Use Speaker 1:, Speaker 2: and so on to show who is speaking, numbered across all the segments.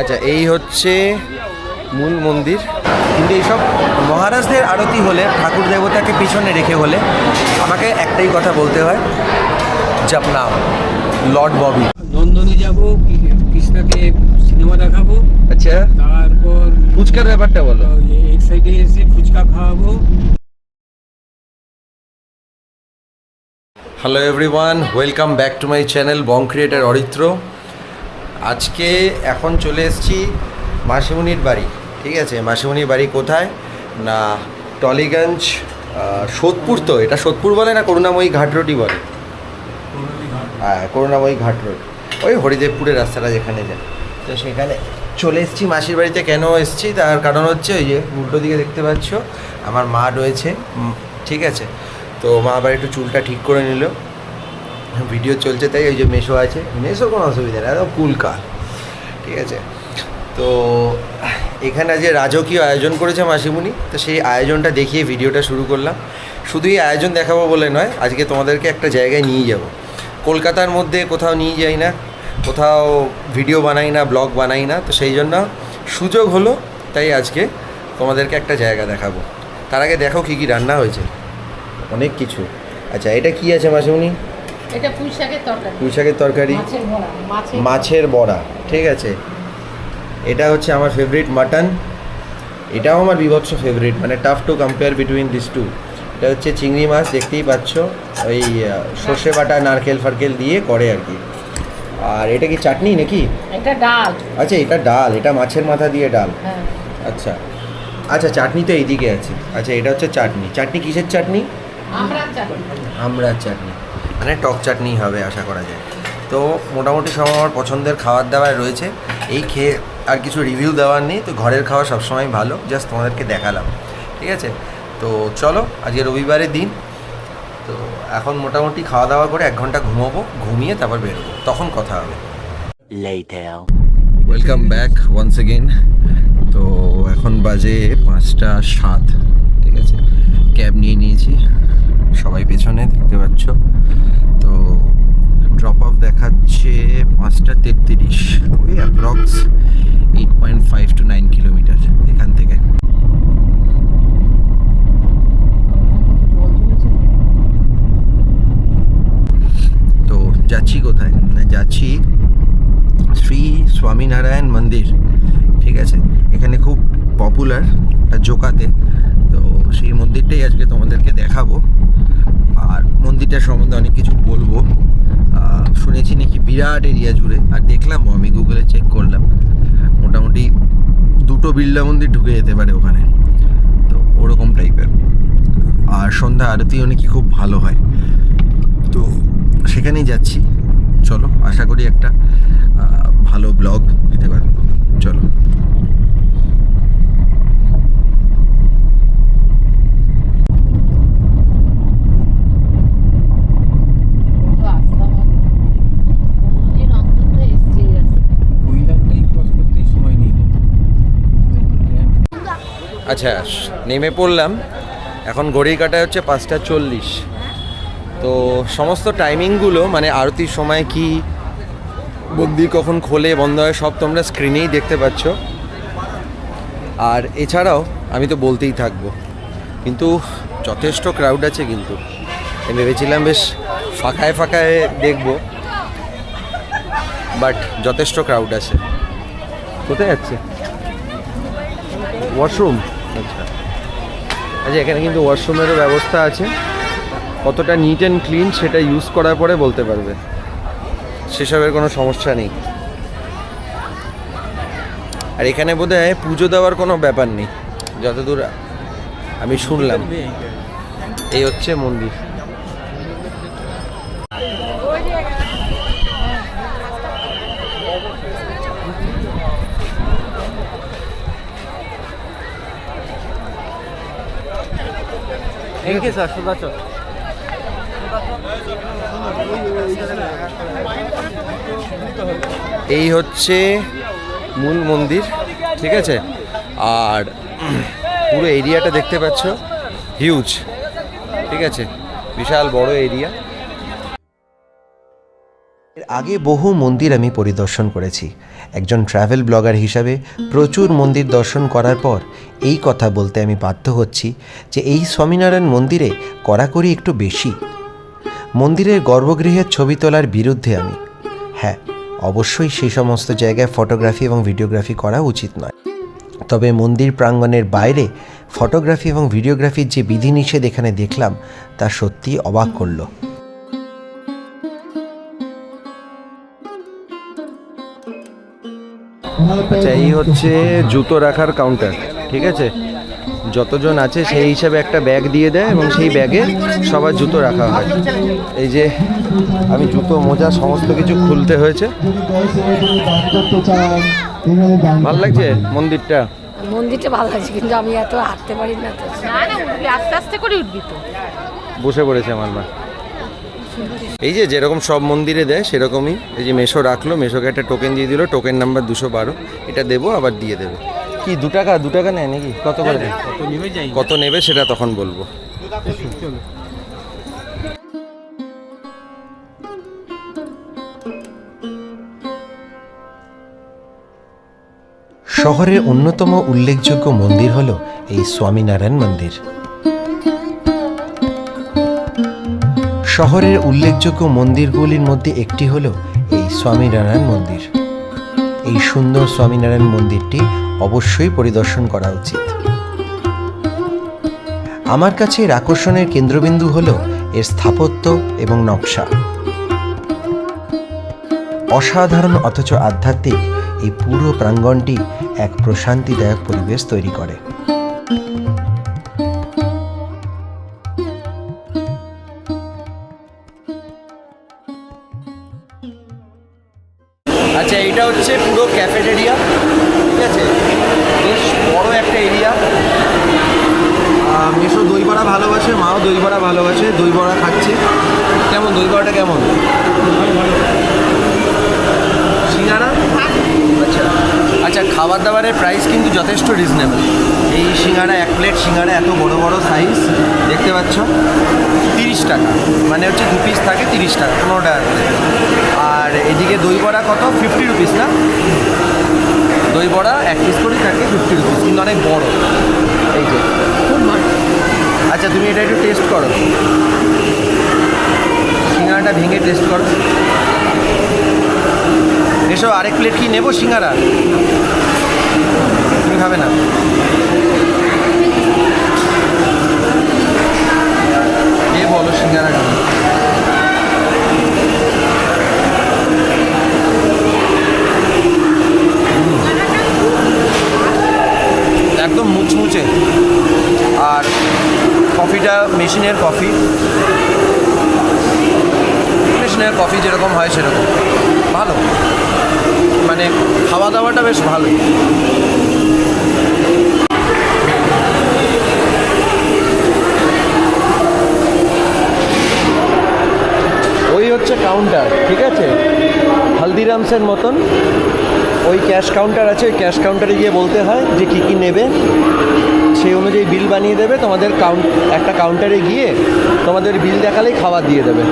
Speaker 1: আচ্ছা এই হচ্ছে মূল মন্দির। কিন্তু এইসব মহারাজদের আরতি হলে ঠাকুর দেবতাকে পিছনে রেখে হলে আমাকে একটাই কথা বলতে হয় জপ নাম লর্ড ববি।
Speaker 2: লন্ডনে যাব কৃষ্ণাকে সিনেমা দেখাবো
Speaker 1: আচ্ছা।
Speaker 2: তারপর
Speaker 1: ফুচকার ব্যাপারটা বলো।
Speaker 2: এক সাইডে এসে ফুচকা খাওয়াবো।
Speaker 1: Hello everyone welcome back to my channel Bong creator Aritra আজকে এখন চলে এসেছি মাসিমুনির বাড়ি, ঠিক আছে? মাসিমুনির বাড়ি কোথায়? না, টলিগঞ্জ সোদপুর তো, এটা সোদপুর বলে না করুণাময়ী ঘাট রোডই বলে? হ্যাঁ করুণাময়ী ঘাট রোড। ওই হরিদেবপুরের রাস্তাটা যেখানে যায়। তো সেখানে চলে এসেছি, মাসির বাড়িতে কেন এসেছি? তার কারণ হচ্ছে, ওই যে উল্টো দিকে দেখতে পাচ্ছ, আমার মা রয়েছে ঠিক আছে? তো মা আবার একটু চুলটা ঠিক করে নিল। ভিডিও চলছে, তাই ওই যে মেশো আছে। মেশো কোনো অসুবিধা নেই, একদম কুল কাল ঠিক আছে? তো, এখানে যে রাজকীয় আয়োজন করেছে মাসিমুনি, তো সেই আয়োজনটা দেখিয়ে ভিডিওটা শুরু করলাম। শুধু এই আয়োজন দেখাবো বলে নয়, আজকে তোমাদেরকে একটা জায়গায় নিয়ে যাব। কলকাতার মধ্যে কোথাও নিয়ে যাই না, কোথাও ভিডিও বানাই না, ব্লগ বানাই না, তো সেই জন্য সুযোগ হলো, তাই আজকে তোমাদেরকে একটা জায়গা দেখাবো। তার আগে দেখো কী কী রান্না হয়েছে। অনেক কিছু। আচ্ছা এটা কি আছে মাসিমুনি?
Speaker 3: এটা পুঁই শাকের তরকারি।
Speaker 1: পুঁই শাকের তরকারি।
Speaker 3: মাছের বড়া মাছের
Speaker 1: মাছের বড়া ঠিক আছে। এটা হচ্ছে আমার ফেভারিট মাটন এটাও আমার বিভৎস ফেভারিট মানে tough to compare between this two এটা হচ্ছে চিংড়ি মাছ দেখতেই পাচ্ছ। ওই সর্ষে বাটা নারকেল ফারকেল দিয়ে করে আর কি। আর এটা কি চাটনি নাকি?
Speaker 3: এটা ডাল।
Speaker 1: আচ্ছা এটা ডাল এটা মাছের মাথা দিয়ে ডাল।
Speaker 3: হ্যাঁ।
Speaker 1: আচ্ছা। আচ্ছা চাটনি তো এইদিকে আছে। আচ্ছা এটা হচ্ছে চাটনি। চাটনি কিসের চাটনি?
Speaker 3: আমরা চাটনি।
Speaker 1: আমড়ার চাটনি। মানে টক চাটনি হবে আশা করা যায়। তো মোটামুটি সব আমার পছন্দের খাবার দাবার রয়েছে। এই খেয়ে আর কিছু রিভিউ দেওয়ার নেই তো ঘরের খাওয়া সবসময় ভালো জাস্ট তোমাদেরকে দেখালাম। ঠিক আছে? তো চলো আজকে রবিবারের দিন। তো এখন মোটামুটি খাওয়া দাওয়া করে এক ঘণ্টা ঘুমোবো ঘুমিয়ে তারপর বেরোবো। তখন কথা হবে. ওয়েলকাম ব্যাক ওয়ান্স এগেন তো এখন বাজে পাঁচটা সাত। ঠিক আছে? ক্যাব নিয়ে নিয়েছি। সবাই পেছনে দেখতে পাচ্ছ। তো ড্রপ অফ দেখাচ্ছে পাঁচটা তেত্রিশ, ওই approx eight point five two nine kilometre এখান থেকে। তো যাচ্ছি কোথায়? যাচ্ছি শ্রী স্বামীনারায়ণ মন্দির, ঠিক আছে? এখানে খুব পপুলার জোকাতে। তো সেই মন্দিরটাই আজকে তোমাদেরকে দেখাবো। মন্দিরটার সম্বন্ধে অনেক কিছু বলব। শুনেছি নাকি বিরাট এরিয়া জুড়ে, আর দেখলাম আমি গুগলে চেক করলাম। মোটামুটি দুটো বিড়লা মন্দির ঢুকে যেতে পারে ওখানে। তো ওরকম টাইপের আর সন্ধ্যা আরতিও নাকি খুব ভালো হয়। তো সেখানেই যাচ্ছি। চলো, আশা করি একটা ভালো ব্লগ দিতে পারব। চলো
Speaker 3: কোনোদিন অন্তত এসছি
Speaker 2: ওই লাইনটাই ক্রস করতেই সময় নেই
Speaker 1: আচ্ছা নেমে পড়লাম। এখন ঘড়ির কাটা হচ্ছে পাঁচটা চল্লিশ। তো সমস্ত টাইমিংগুলো মানে আরতির সময় কি মন্দির কখন খোলে, বন্ধ হয়, সব তোমরা স্ক্রিনেই দেখতে পাচ্ছ। আর এছাড়াও, আমি তো বলতেই থাকব, কিন্তু যথেষ্ট ক্রাউড আছে কিন্তু। আমি ভেবেছিলাম বেশ ফাঁকায় ফাঁকায় দেখব বাট যথেষ্ট ক্রাউড আছে। কোথায় যাচ্ছে? ওয়াশরুম আচ্ছা। আচ্ছা এখানে কিন্তু ওয়াশরুমেরও ব্যবস্থা আছে। কতটা নিট অ্যান্ড ক্লিন সেটা ইউজ করার পরে বলতে পারবে। সেসবের কোনো সমস্যা নেই। আর এখানে বোধ হয় পুজো দেওয়ার কোনো ব্যাপার নেই। যতদূর আমি শুনলাম। এই হচ্ছে মন্দির।
Speaker 2: থ্যাংক ইউ স্যার
Speaker 1: এই হচ্ছে মূল মন্দির, ঠিক আছে? আর পুরো এরিয়াটা দেখতে পাচ্ছ হিউজ ঠিক আছে? বিশাল বড় এরিয়া আগে বহু মন্দির আমি পরিদর্শন করেছি। একজন ট্রাভেল ব্লগার হিসাবে প্রচুর মন্দির দর্শন করার পর এই কথা বলতে আমি বাধ্য হচ্ছি যে এই স্বামীনারায়ণ মন্দিরে কড়াকড়ি একটু বেশি। মন্দিরের গর্ভগৃহের ছবি তোলার বিরুদ্ধে আমি। হ্যাঁ অবশ্যই সেই সমস্ত জায়গায় ফটোগ্রাফি এবং ভিডিওগ্রাফি করা উচিত নয়। তবে মন্দির প্রাঙ্গণের বাইরে ফটোগ্রাফি এবং ভিডিওগ্রাফির যে বিধিনিষেধ এখানে দেখলাম, তা সত্যি অবাক করল। আচ্ছা এই হচ্ছে জুতো রাখার কাউন্টার ঠিক আছে? যতজন আছে সেই হিসাবে একটা ব্যাগ দিয়ে দেয় এবং সেই ব্যাগে সবার জুতো রাখা হয়। এই যে আমি জুতো মোজা সমস্ত কিছু খুলতে হয়েছে। ভালো লাগছে মন্দিরটা?
Speaker 4: মন্দিরটা ভালো লাগছে কিন্তু আমি এত হাঁটতে পারি না তো।
Speaker 3: না না আস্তে আস্তে করে উঠবি তো।
Speaker 1: বসে পড়েছে আমার মা। এই যে যেরকম সব মন্দিরে দেয়, সেরকমই এই যে মেশো রাখল, মেশোকে একটা টোকেন দিয়ে দিল টোকেন নাম্বার দুশো বারো। এটা দেবো, আবার দিয়ে দেবে। কি, দু টাকা দু টাকা নেয় নাকি? কত করে
Speaker 2: কত
Speaker 1: নেবে সেটা তখন বলব। শহরের অন্যতম উল্লেখযোগ্য মন্দির হল এই স্বামীনারায়ণ মন্দির। শহরের উল্লেখযোগ্য মন্দিরগুলির মধ্যে একটি হল এই স্বামীনারায়ণ মন্দির। এই সুন্দর স্বামীনারায়ণ মন্দিরটি অবশ্যই পরিদর্শন করা উচিত। আমার কাছে এর আকর্ষণের কেন্দ্রবিন্দু হল এর স্থাপত্য এবং নকশা। অসাধারণ অথচ আধ্যাত্মিক এই পুরো প্রাঙ্গণটি এক প্রশান্তিদায়ক পরিবেশ তৈরি করে। ঠিক আছে? বেশ বড় একটা এরিয়া মেশো দই বড়া ভালোবাসে, মাও দই বড়া ভালোবাসে, দই বড়া খাচ্ছে। কেমন, দই বড়াটা কেমন? সিঙ্গারা? আচ্ছা। আচ্ছা খাবার দাবারের প্রাইস কিন্তু যথেষ্ট রিজনেবল এই সিঙ্গারা, এক প্লেট সিঙ্গারা এত বড় বড় সাইজ দেখতে পাচ্ছ? তিরিশ টাকা। মানে হচ্ছে দু পিস থাকে তিরিশ টাকা, পনেরো টাকা আর এদিকে দই বড়া কত? ফিফটি রুপিস না? দই বড়া, এক পিস করেই থাকে ফিফটি রুপিস কিন্তু অনেক বড়। এই যে। আচ্ছা তুমি এটা একটু টেস্ট করো। সিঙ্গারাটা ভেঙে টেস্ট করো। এসো, আরেক প্লেট কি নেব সিঙ্গারা? তুমি খাবে না? এ বলো সিঙ্গারা খাবে একদম মুচমুচে। আর কফিটা মেশিনের কফি। মেশিনের কফি যেরকম হয় সেরকম। ভালো। মানে খাওয়া দাওয়াটা বেশ ভালোই। ওই হচ্ছে কাউন্টার ঠিক আছে? হালদিরামসের মতন। ওই ক্যাশ কাউন্টার আছে, ওই ক্যাশ কাউন্টারে গিয়ে বলতে হয় যে কী কী নেবে। সেই অনুযায়ী বিল বানিয়ে দেবে, তোমাদের কাউন্ট একটা কাউন্টারে গিয়ে তোমাদের বিল দেখালেই খাবার দিয়ে দেবে।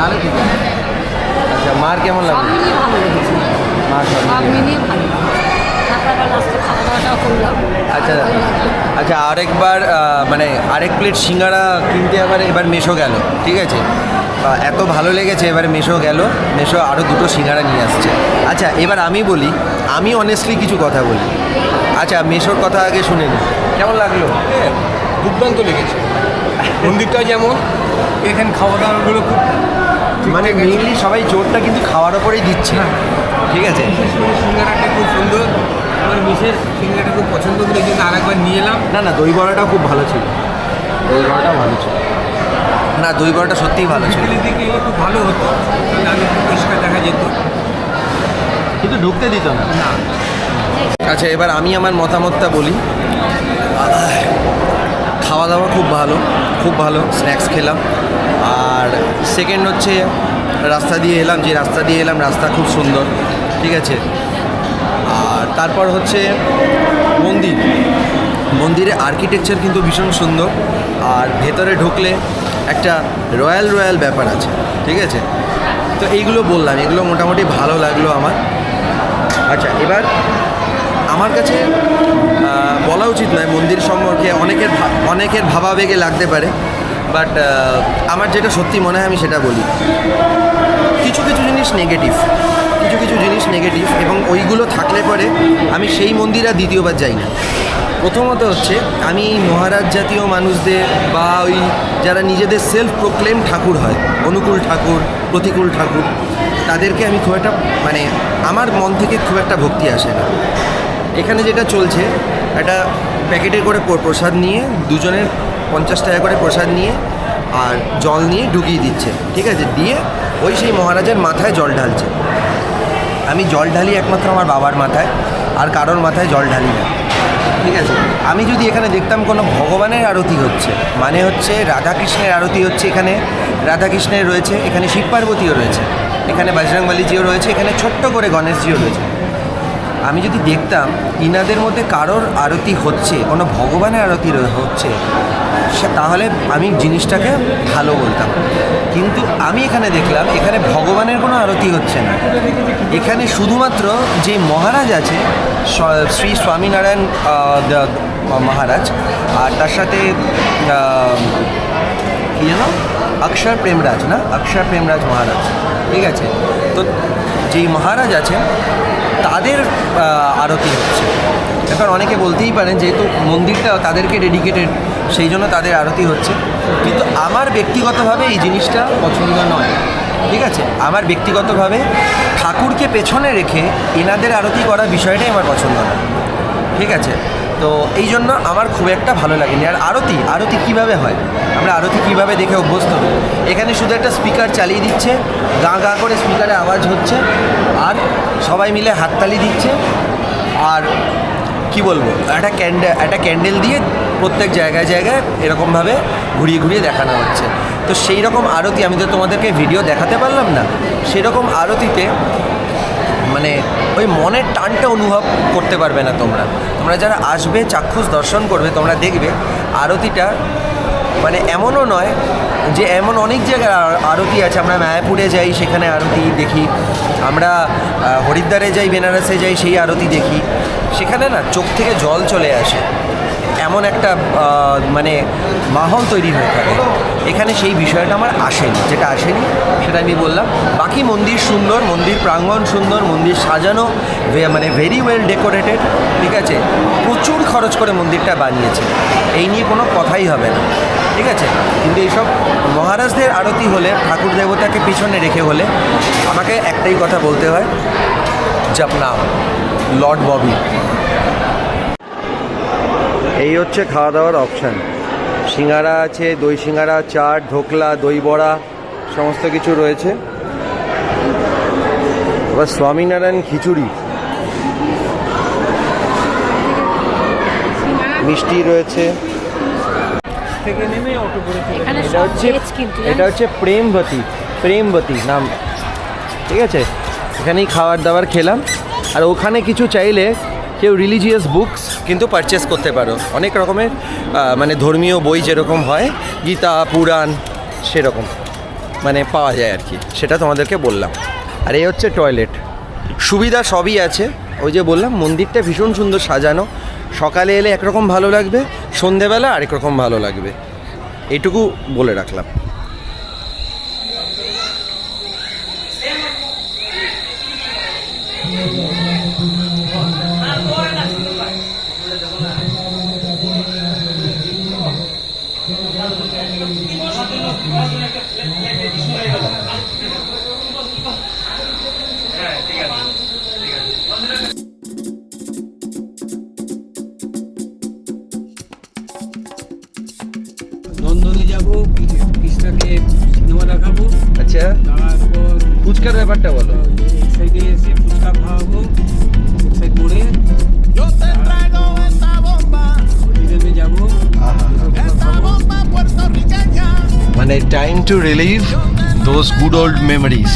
Speaker 3: তাহলে
Speaker 1: ঠিক আছে আচ্ছা মার কেমন
Speaker 4: মিলিয়ে ভালো লেগেছে।
Speaker 1: মার সব মিলিয়ে।
Speaker 4: ভালো
Speaker 1: আচ্ছা আচ্ছা আরেকবার মানে আরেক প্লেট সিঙ্গারা কিনতে আবার এবার মেশো গেল ঠিক আছে? এত ভালো লেগেছে এবার মেশো গেল। মেশো আরও দুটো সিঙ্গারা নিয়ে আসছে। আচ্ছা এবার আমি বলি আমি অনেস্টলি কিছু কথা বলি। আচ্ছা মেশোর কথা আগে শুনে নিই কেমন লাগল?
Speaker 2: দুর্দান্ত লেগেছে। মন্দিরটা যেমন এখানে খাওয়া দাওয়াগুলো খুব
Speaker 1: মানে মেইনলি সবাই জোরটা কিন্তু খাওয়ার ওপরেই দিচ্ছে। না ঠিক আছে?
Speaker 2: সিঙ্গারাটা খুব সুন্দর। আমার মিসেস সিঙ্গারাটা খুব পছন্দ করে জন্য আরেকবার নিয়ে এলাম।
Speaker 1: না না দই বড়াটাও খুব ভালো ছিল। দই বড়াটাও ভালো ছিল। না দই বড়াটা সত্যিই ভালো ছিল।
Speaker 2: দিকে খুব ভালো হতো। তাহলে আগে পরিষ্কার দেখা যেত।
Speaker 1: কিন্তু ঢুকতে দিত না।
Speaker 2: না।
Speaker 1: আচ্ছা এবার আমি আমার মতামতটা বলি। খাওয়া দাওয়া খুব ভালো খুব ভালো স্ন্যাক্স খেলাম। আর সেকেন্ড হচ্ছে রাস্তা দিয়ে এলাম, যে রাস্তা দিয়ে এলাম, রাস্তা খুব সুন্দর, ঠিক আছে? আর তারপর হচ্ছে মন্দির। মন্দিরের আর্কিটেকচার কিন্তু ভীষণ সুন্দর, আর ভেতরে ঢুকলে একটা রয়্যাল রয়্যাল ব্যাপার আছে, ঠিক আছে? তো এইগুলো বললাম, এগুলো মোটামুটি ভালো লাগল আমার। আচ্ছা এবার আমার কাছে বলা উচিত নয় মন্দির সম্পর্কে অনেকের অনেকের ভাবাবেগে লাগতে পারে বাট আমার যেটা সত্যি মনে হয় আমি সেটা বলি। কিছু কিছু জিনিস নেগেটিভ কিছু কিছু জিনিস নেগেটিভ এবং ওইগুলো থাকলে পরে আমি সেই মন্দির আর দ্বিতীয়বার যাই না। প্রথমত হচ্ছে, আমি মহারাজ জাতীয় মানুষদের বা ওই যারা নিজেদের সেলফ প্রোক্লেম ঠাকুর হয়, অনুকূল ঠাকুর, প্রতিকূল ঠাকুর, তাদেরকে আমি খুব একটা মানে আমার মন থেকে খুব একটা ভক্তি আসে না। এখানে যেটা চলছে, একটা প্যাকেটে করে প্রসাদ নিয়ে, দুজনের পঞ্চাশ টাকা করে প্রসাদ নিয়ে আর জল নিয়ে ঢুকিয়ে দিচ্ছে, ঠিক আছে? দিয়ে ওই সেই মহারাজের মাথায় জল ঢালছে। আমি জল ঢালি একমাত্র আমার বাবার মাথায়, আর কারোর মাথায় জল ঢালি না, ঠিক আছে? আমি যদি এখানে দেখতাম কোনো ভগবানের আরতি হচ্ছে মানে হচ্ছে রাধাকৃষ্ণের আরতি হচ্ছে এখানে, রাধাকৃষ্ণের রয়েছে, এখানে শিব পার্বতীও রয়েছে, এখানে বজরংবলীজিও রয়েছে, এখানে ছোট্ট করে গণেশজিও রয়েছে। আমি যদি দেখতাম ইনাদের মধ্যে কারোর আরতি হচ্ছে, কোনো ভগবানের আরতি হচ্ছে, সে- তাহলে আমি জিনিসটাকে ভালো বলতাম। কিন্তু আমি এখানে দেখলাম এখানে ভগবানের কোনো আরতি হচ্ছে না। এখানে শুধুমাত্র যে মহারাজ আছে শ্রী স্বামীনারায়ণ মহারাজ, আর তার সাথে কি যেন? অক্ষর প্রেমরাজ না? অক্ষর প্রেমরাজ মহারাজ। ঠিক আছে? তো যেই মহারাজ আছেন, তাদের আরতি হচ্ছে। এখন অনেকে বলতেই পারেন যেহেতু মন্দিরটা তাদেরকে ডেডিকেটেড সেই জন্য তাদের আরতি হচ্ছে। কিন্তু আমার ব্যক্তিগতভাবে এই জিনিসটা পছন্দ নয়। ঠিক আছে? আমার ব্যক্তিগতভাবে ঠাকুরকে পেছনে রেখে এনাদের আরতি করা বিষয়টাই আমার পছন্দ না ঠিক আছে? তো এই জন্য আমার খুব একটা ভালো লাগেনি। আর আরতি আরতি কীভাবে হয়? আমরা আরতি কীভাবে দেখে অভ্যস্ত? হই এখানে শুধু একটা স্পিকার চালিয়ে দিচ্ছে, গা গা করে স্পিকারে আওয়াজ হচ্ছে, আর সবাই মিলে হাততালি দিচ্ছে, আর কি বলব, একটা ক্যান্ডেল একটা ক্যান্ডেল দিয়ে প্রত্যেক জায়গায় জায়গায় এরকমভাবে ঘুরিয়ে ঘুরিয়ে দেখানো হচ্ছে। তো সেই রকম আরতি, আমি তো তোমাদেরকে ভিডিও দেখাতে পারলাম না, সেরকম আরতিতে মানে ওই মনের টানটা অনুভব করতে পারবে না তোমরা। তোমরা যারা আসবে, চাক্ষুষ দর্শন করবে, তোমরা দেখবে আরতিটা মানে এমনও নয় যে এমন অনেক জায়গায় আরতি আছে। আমরা মায়াপুরে যাই, সেখানে আরতি দেখি। আমরা হরিদ্বারে যাই, বেনারসে যাই, সেই আরতি দেখি। সেখানে না চোখ থেকে জল চলে আসে। এমন একটা মানে মাহল তৈরি হয়ে থাকে। এখানে সেই বিষয়টা আমার আসেনি। যেটা আসেনি, সেটা আমি বললাম। বাকি মন্দির সুন্দর, মন্দির প্রাঙ্গণ সুন্দর, মন্দির সাজানো মানে ভেরি ওয়েল ডেকোরেটেড ঠিক আছে? প্রচুর খরচ করে মন্দিরটা বানিয়েছে। এই নিয়ে কোনো কথাই হবে না, ঠিক আছে? কিন্তু এইসব মহারাজদের আরতি হলে, ঠাকুর দেবতাকে পিছনে রেখে হলে, আমাকে একটাই কথা বলতে হয় জপনাম লর্ড ববি। এই হচ্ছে খাওয়া দাওয়ার অপশান সিঙ্গারা আছে দই সিঙ্গারা চাট ঢোকলা দই বড়া সমস্ত কিছু রয়েছে। এবার স্বামীনারায়ণ খিচুড়ি। মিষ্টি রয়েছে।
Speaker 2: থেকে নেমে অটো করে চলে
Speaker 4: এখানে
Speaker 1: এটা হচ্ছে
Speaker 4: কিন্তু
Speaker 1: এটা হচ্ছে প্রেমবতী প্রেমবতী নাম। ঠিক আছে? এখানেই খাবার দাবার খেলাম। আর ওখানে কিছু চাইলে কেউ রিলিজিয়াস বুকস কিন্তু পারচেস করতে পারো। অনেক রকমের মানে ধর্মীয় বই যেরকম হয়, গীতা, পুরাণ, সেরকম মানে পাওয়া যায় আর কি। সেটা তোমাদেরকে বললাম। আর এই হচ্ছে টয়লেট সুবিধা সবই আছে। ওই যে বললাম, মন্দিরটা ভীষণ সুন্দর সাজানো। সকালে এলে একরকম ভালো লাগবে, সন্ধেবেলা আরেক রকম ভালো লাগবে। এইটুকু বলে রাখলাম। To relieve those good old memories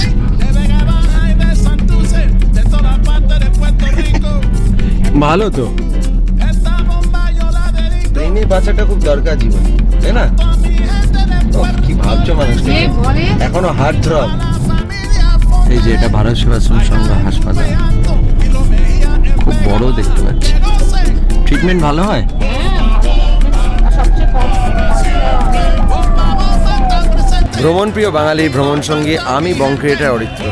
Speaker 1: ভালো তো। প্রেমে বাঁচাটা খুব দরকার জীবনে তাই না? কি ভাবছ মানুষ এখনও হার্ট থ্রব এই যে এটা ভারত সেবাশ্রম সংঘ হাসপাতাল। খুব বড় দেখতে পাচ্ছি। ট্রিটমেন্ট ভালো হয়? ভ্রমণ প্রিয় বাঙালির ভ্রমণ সঙ্গী আমি বং ক্রিয়েটার অরিত্র।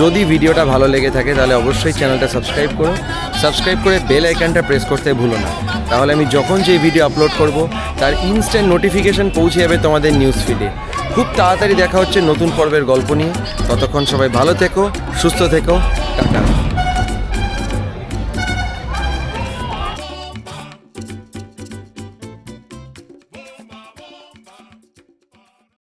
Speaker 1: যদি ভিডিওটা ভালো লেগে থাকে, তাহলে অবশ্যই চ্যানেলটা সাবস্ক্রাইব করো। সাবস্ক্রাইব করে বেল আইকনটা প্রেস করতে ভুলো না। তাহলে আমি যখন যে ভিডিও আপলোড করব, তার ইনস্ট্যান্ট নোটিফিকেশন পৌঁছে যাবে তোমাদের নিউজ ফিডে খুব তাড়াতাড়ি দেখা হচ্ছে নতুন পর্বের গল্প নিয়ে। ততক্ষণ সবাই ভালো থেকো, সুস্থ থেকো, টাটা।